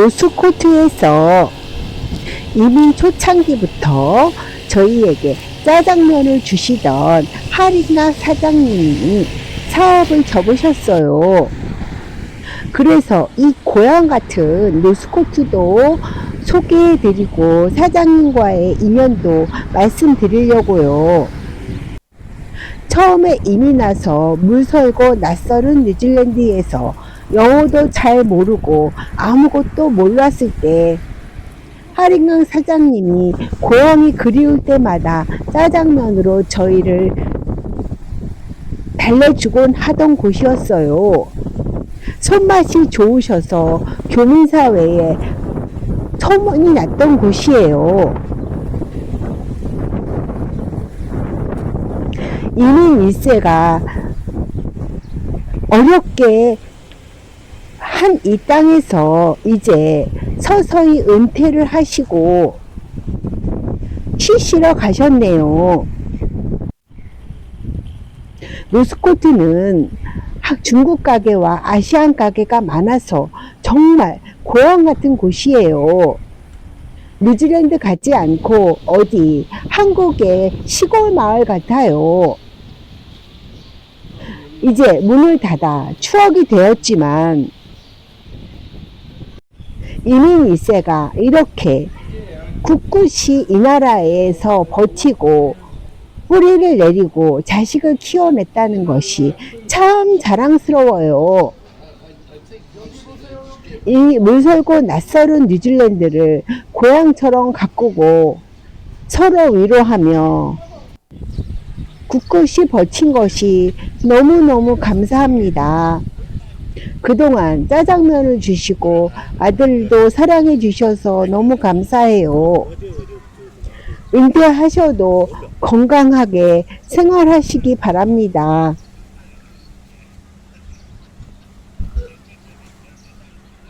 노스코트에서 이미 초창기부터 저희에게 짜장면을 주시던 하리나 사장님이 사업을 접으셨어요. 그래서 이 고향 같은 노스코트도 소개해드리고 사장님과의 인연도 말씀드리려고요. 처음에 이민 와서 물설고 낯설은 뉴질랜드에서 영어도 잘 모르고 아무것도 몰랐을 때 하링강 사장님이 고향이 그리울 때마다 짜장면으로 저희를 달래주곤 하던 곳이었어요. 손맛이 좋으셔서 교민사회에 소문이 났던 곳이에요. 이민 1세가 어렵게 한이 땅에서 이제 서서히 은퇴를 하시고 쉬시러 가셨네요. 노스코트는 학- 중국 가게와 아시안 가게가 많아서 정말 고향 같은 곳이에요. 뉴질랜드 같지 않고 어디 한국의 시골 마을 같아요. 이제 문을 닫아 추억이 되었지만 이민 1세가 이렇게 굳굳이 이 나라에서 버티고 뿌리를 내리고 자식을 키워냈다는 것이 참 자랑스러워요. 이 물설고 낯설은 뉴질랜드를 고향처럼 가꾸고 서로 위로하며 굳굳이 버틴 것이 너무너무 감사합니다. 그동안 짜장면을 주시고 아들도 사랑해 주셔서 너무 감사해요. 은퇴하셔도 건강하게 생활하시기 바랍니다.